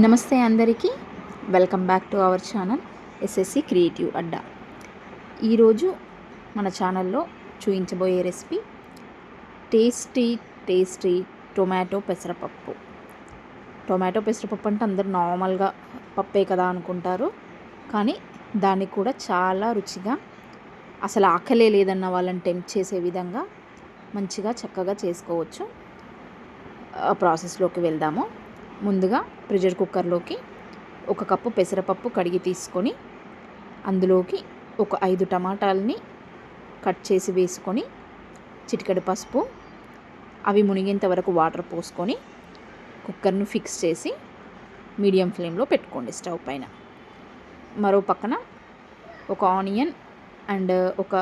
నమస్తే అందరికీ. Welcome back to our channel SSC creative Adda. ఈరోజు మన ఛానల్లో చూపించబోయే రెసిపీ టేస్టీ టేస్టీ టొమాటో పెసరపప్పు. టొమాటో పెసరపప్పు అంటే అందరు నార్మల్గా పప్పే కదా అనుకుంటారు. కానీ దాన్ని కూడా చాలా రుచిగా అసలు ఆకలే లేదన్న వాళ్ళని టెంప్ట్ చేసే విధంగా మంచిగా చక్కగా చేసుకోవచ్చు. ఆ ప్రాసెస్లోకి వెళ్దాము. ముందుగా ప్రెషర్ కుక్కర్లోకి ఒక కప్పు పెసరపప్పు కడిగి తీసుకొని అందులోకి ఒక ఐదు టమాటాలని కట్ చేసి వేసుకొని చిటికెడు పసుపు అవి మునిగేంత వరకు వాటర్ పోసుకొని కుక్కర్ను ఫిక్స్ చేసి మీడియం ఫ్లేమ్లో పెట్టుకోండి స్టవ్ పైన. మరో పక్కన ఒక ఆనియన్ అండ్ ఒక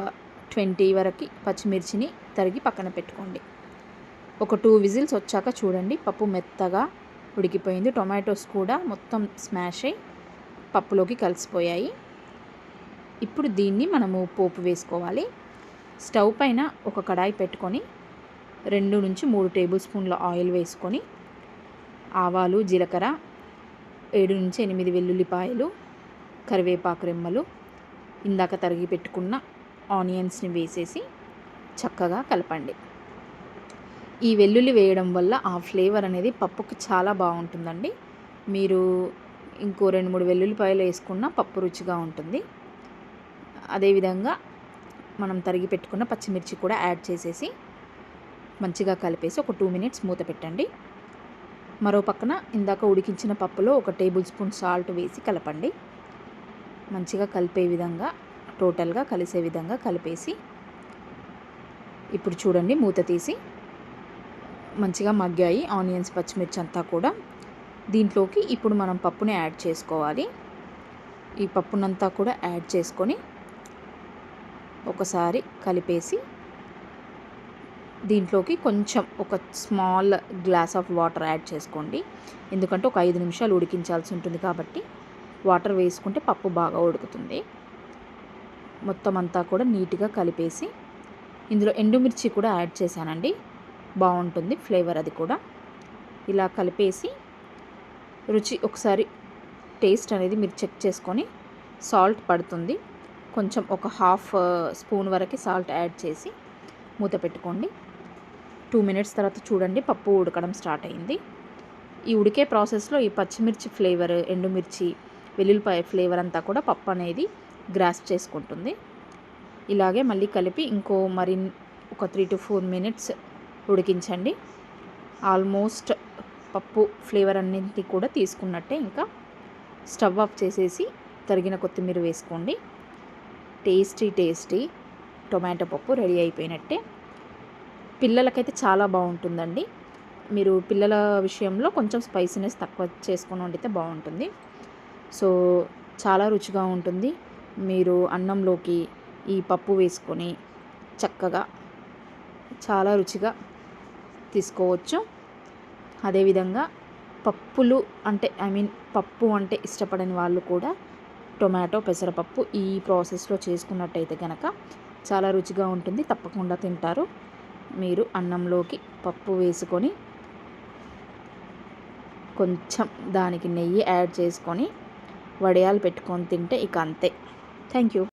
ట్వంటీ వరకు పచ్చిమిర్చిని తరిగి పక్కన పెట్టుకోండి. ఒక టూ విజిల్స్ వచ్చాక చూడండి పప్పు మెత్తగా ఉడికిపోయింది. టొమాటోస్ కూడా మొత్తం స్మాష్ అయ్యి పప్పులోకి కలిసిపోయాయి. ఇప్పుడు దీన్ని మనము పోపు వేసుకోవాలి. స్టవ్ పైన ఒక కడాయి పెట్టుకొని రెండు నుంచి మూడు టేబుల్ స్పూన్ల ఆయిల్ వేసుకొని ఆవాలు జీలకర్ర ఏడు నుంచి ఎనిమిది వెల్లుల్లిపాయలు కరివేపాకు రెమ్మలు ఇందాక తరిగి పెట్టుకున్న ఆనియన్స్ని వేసేసి చక్కగా కలపండి. ఈ వెల్లుల్లి వేయడం వల్ల ఆ ఫ్లేవర్ అనేది పప్పుకి చాలా బాగుంటుందండి. మీరు ఇంకో రెండు మూడు వెల్లుల్లిపాయలు వేసుకున్న పప్పు రుచిగా ఉంటుంది. అదేవిధంగా మనం తరిగి పెట్టుకున్న పచ్చిమిర్చి కూడా యాడ్ చేసేసి మంచిగా కలిపేసి ఒక టూ మినిట్స్ మూత పెట్టండి. మరో పక్కన ఇందాక ఉడికించిన పప్పులో ఒక టేబుల్ స్పూన్ సాల్ట్ వేసి కలపండి. మంచిగా కలిపే విధంగా టోటల్గా కలిసే విధంగా కలిపేసి ఇప్పుడు చూడండి మూత తీసి మంచిగా మగ్గాయి ఆనియన్స్ పచ్చిమిర్చి అంతా కూడా. దీంట్లోకి ఇప్పుడు మనం పప్పుని యాడ్ చేసుకోవాలి. ఈ పప్పునంతా కూడా యాడ్ చేసుకొని ఒకసారి కలిపేసి దీంట్లోకి కొంచెం ఒక small glass of water add చేసుకోండి. ఎందుకంటే ఒక ఐదు నిమిషాలు ఉడికించాల్సి ఉంటుంది కాబట్టి వాటర్ వేసుకుంటే పప్పు బాగా ఉడుకుతుంది. మొత్తం అంతా కూడా నీట్గా కలిపేసి ఇందులో ఎండుమిర్చి కూడా యాడ్ చేశానండి. బాగుంటుంది ఫ్లేవర్ అది కూడా. ఇలా కలిపేసి రుచి ఒకసారి టేస్ట్ అనేది మీరు చెక్ చేసుకొని సాల్ట్ పడుతుంది. కొంచెం ఒక హాఫ్ స్పూన్ వరకు సాల్ట్ యాడ్ చేసి మూత పెట్టుకోండి. టూ మినిట్స్ తర్వాత చూడండి పప్పు ఉడకడం స్టార్ట్ అయింది. ఈ ఉడికే ప్రాసెస్లో ఈ పచ్చిమిర్చి ఫ్లేవర్ ఎండుమిర్చి వెల్లుల్లిపాయ ఫ్లేవర్ అంతా కూడా పప్పు అనేది గ్రాస్ చేసుకుంటుంది. ఇలాగే మళ్ళీ కలిపి ఇంకో మరి ఒక three to four minutes ఉడికించండి. Almost పప్పు ఫ్లేవర్ అన్నింటినీ కూడా తీసుకున్నట్టే ఇంకా స్టవ్ ఆఫ్ చేసేసి తరిగిన కొత్తిమీర వేసుకోండి. టేస్టీ టేస్టీ టొమాటో పప్పు రెడీ అయిపోయినట్టే. పిల్లలకైతే చాలా బాగుంటుందండి. మీరు పిల్లల విషయంలో కొంచెం స్పైసీనెస్ తక్కువ చేసుకుని వండితే బాగుంటుంది. సో చాలా రుచిగా ఉంటుంది. మీరు అన్నంలోకి ఈ పప్పు వేసుకొని చక్కగా చాలా రుచిగా తీసుకోవచ్చు. అదేవిధంగా పప్పులు అంటే ఐ మీన్ పప్పు అంటే ఇష్టపడని వాళ్ళు కూడా టొమాటో పెసరపప్పు ఈ ప్రాసెస్లో చేసుకున్నట్టయితే కనుక చాలా రుచిగా ఉంటుంది. తప్పకుండా తింటారు. మీరు అన్నంలోకి పప్పు వేసుకొని కొంచెం దానికి నెయ్యి యాడ్ చేసుకొని వడియాలు పెట్టుకొని తింటే ఇక అంతే. Thank you.